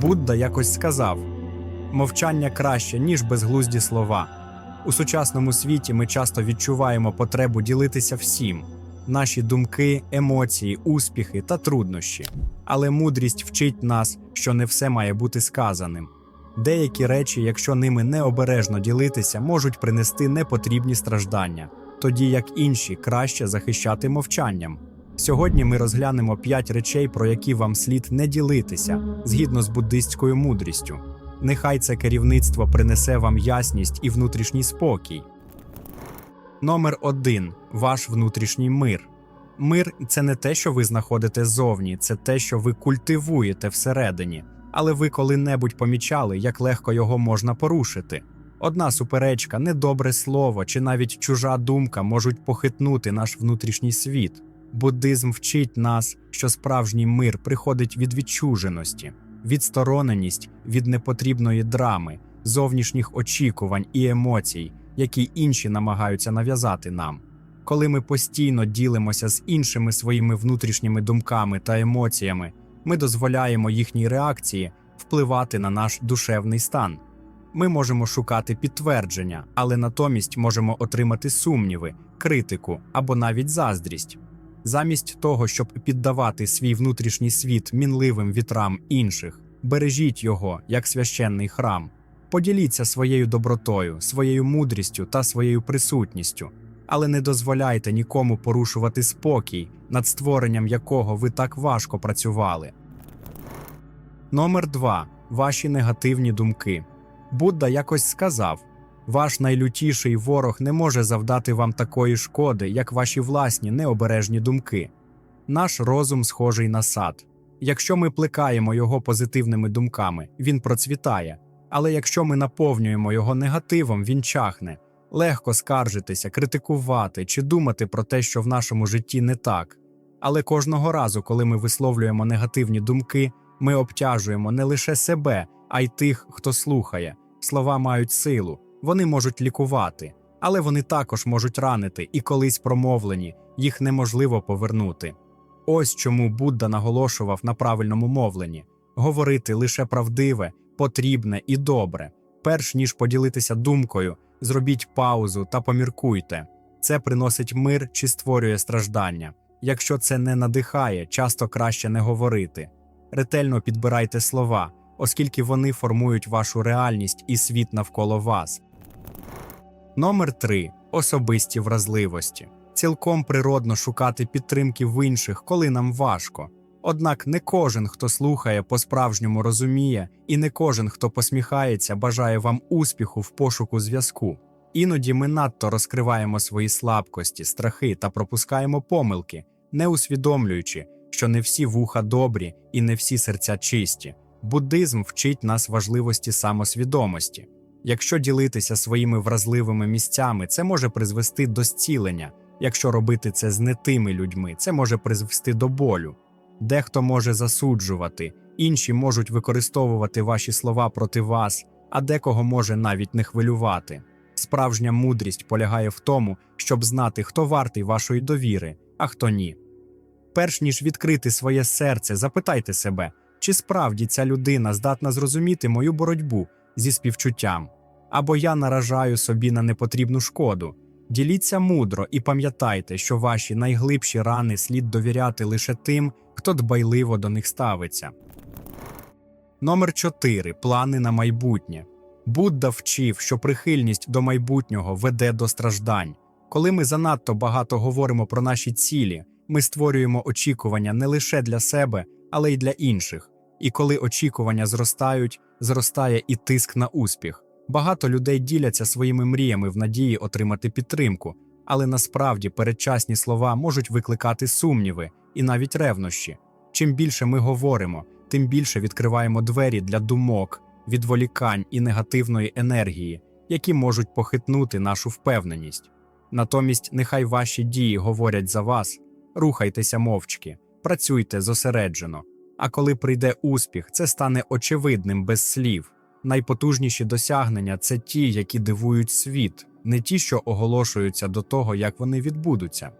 Будда якось сказав: мовчання краще, ніж безглузді слова. У сучасному світі ми часто відчуваємо потребу ділитися всім: наші думки, емоції, успіхи та труднощі. Але мудрість вчить нас, що не все має бути сказаним. Деякі речі, якщо ними необережно ділитися, можуть принести непотрібні страждання, тоді як інші краще захищати мовчанням. Сьогодні ми розглянемо п'ять речей, про які вам слід не ділитися згідно з буддистською мудрістю. Нехай це керівництво принесе вам ясність і внутрішній спокій. Номер 1. Ваш внутрішній мир. Мир це не те, що ви знаходите зовні, це те, що ви культивуєте всередині. Але ви коли-небудь помічали, як легко його можна порушити. Одна суперечка, недобре слово чи навіть чужа думка можуть похитнути наш внутрішній світ. Буддизм вчить нас, що справжній мир приходить від відчуженості, відстороненість від непотрібної драми, зовнішніх очікувань і емоцій, які інші намагаються нав'язати нам. Коли ми постійно ділимося з іншими своїми внутрішніми думками та емоціями, ми дозволяємо їхній реакції впливати на наш душевний стан. Ми можемо шукати підтвердження, але натомість можемо отримати сумніви, критику або навіть заздрість. Замість того, щоб піддавати свій внутрішній світ мінливим вітрам інших, бережіть його як священний храм. Поділіться своєю добротою, своєю мудрістю та своєю присутністю, але не дозволяйте нікому порушувати спокій, над створенням якого ви так важко працювали. Номер 2. Ваші негативні думки. Будда якось сказав: ваш найлютіший ворог не може завдати вам такої шкоди, як ваші власні необережні думки. Наш розум схожий на сад. Якщо ми плекаємо його позитивними думками, він процвітає. Але якщо ми наповнюємо його негативом, він чахне. Легко скаржитися, критикувати чи думати про те, що в нашому житті не так. Але кожного разу, коли ми висловлюємо негативні думки, ми обтяжуємо не лише себе, а й тих, хто слухає. Слова мають силу, вони можуть лікувати, але вони також можуть ранити, і колись промовлені, їх неможливо повернути. Ось чому Будда наголошував на правильному мовленні говорити лише правдиве, потрібне і добре. Перш ніж поділитися думкою, зробіть паузу та поміркуйте. Це приносить мир чи створює страждання. Якщо це не надихає, часто краще не говорити. Ретельно підбирайте слова, оскільки вони формують вашу реальність і світ навколо вас. Номер 3. Особисті вразливості. Цілком природно шукати підтримки в інших, коли нам важко. Однак не кожен, хто слухає, по-справжньому розуміє, і не кожен, хто посміхається, бажає вам успіху в пошуку зв'язку. Іноді ми надто розкриваємо свої слабкості, страхи та пропускаємо помилки, не усвідомлюючи, що не всі вуха добрі і не всі серця чисті. Буддизм вчить нас важливості самосвідомості. Якщо ділитися своїми вразливими місцями, це може призвести до зцілення. Якщо робити це з не тими людьми, це може призвести до болю. Дехто може засуджувати, інші можуть використовувати ваші слова проти вас, а декого може навіть не хвилювати. Справжня мудрість полягає в тому, щоб знати, хто вартий вашої довіри, а хто ні. Перш ніж відкрити своє серце, запитайте себе, чи справді ця людина здатна зрозуміти мою боротьбу зі співчуттям, або я наражаю собі на непотрібну шкоду. Діліться мудро і пам'ятайте, що ваші найглибші рани слід довіряти лише тим, хто дбайливо до них ставиться. Номер 4. Плани на майбутнє. Будда вчив, що прихильність до майбутнього веде до страждань. Коли ми занадто багато говоримо про наші цілі, ми створюємо очікування не лише для себе, але й для інших. І коли очікування зростають, зростає і тиск на успіх. Багато людей діляться своїми мріями в надії отримати підтримку, але насправді передчасні слова можуть викликати сумніви і навіть ревнощі. Чим більше ми говоримо, тим більше відкриваємо двері для думок, відволікань і негативної енергії, які можуть похитнути нашу впевненість. Натомість, нехай ваші дії говорять за вас, рухайтеся мовчки, працюйте зосереджено. А коли прийде успіх, це стане очевидним без слів. Найпотужніші досягнення це ті, які дивують світ, не ті, що оголошуються до того, як вони відбудуться.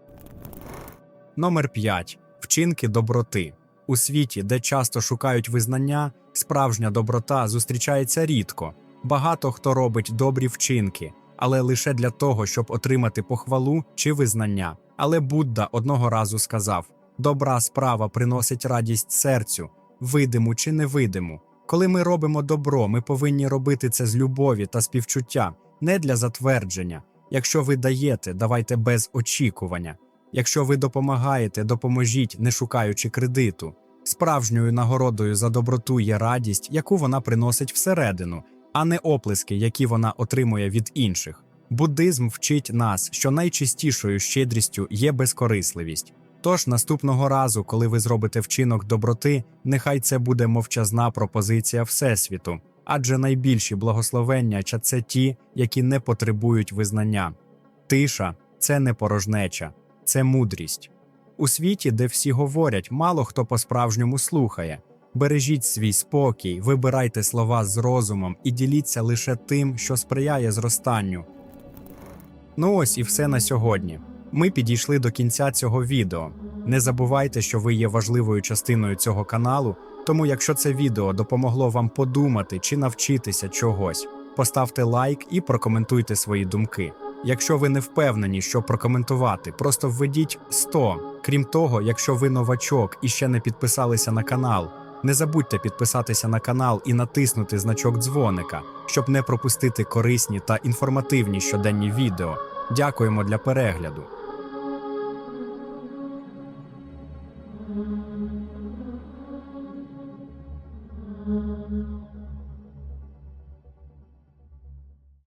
Номер 5. Вчинки доброти. У світі, де часто шукають визнання, Справжня доброта зустрічається рідко. Багато хто робить добрі вчинки, але лише для того, щоб отримати похвалу чи визнання. Але Будда одного разу сказав: добра справа приносить радість серцю, видиму чи невидиму. Коли ми робимо добро, ми повинні робити це з любові та співчуття, не для затвердження. Якщо ви даєте, давайте без очікування. Якщо ви допомагаєте, допоможіть, не шукаючи кредиту. Справжньою нагородою за доброту є радість, яку вона приносить всередину, а не оплески, які вона отримує від інших. Буддизм вчить нас, що найчистішою щедрістю є безкорисливість. Тож наступного разу, коли ви зробите вчинок доброти, нехай це буде мовчазна пропозиція Всесвіту, адже найбільші благословення це ті, які не потребують визнання. Тиша це не порожнеча, це мудрість. У світі, де всі говорять, мало хто по-справжньому слухає. Бережіть свій спокій, вибирайте слова з розумом і діліться лише тим, що сприяє зростанню. Ну ось і все на сьогодні. Ми підійшли до кінця цього відео. Не забувайте, що ви є важливою частиною цього каналу, тому якщо це відео допомогло вам подумати чи навчитися чогось, поставте лайк і прокоментуйте свої думки. Якщо ви не впевнені, що прокоментувати, просто введіть 100. Крім того, якщо ви новачок і ще не підписалися на канал, не забудьте підписатися на канал і натиснути значок дзвоника, щоб не пропустити корисні та інформативні щоденні відео. Дякуємо для перегляду.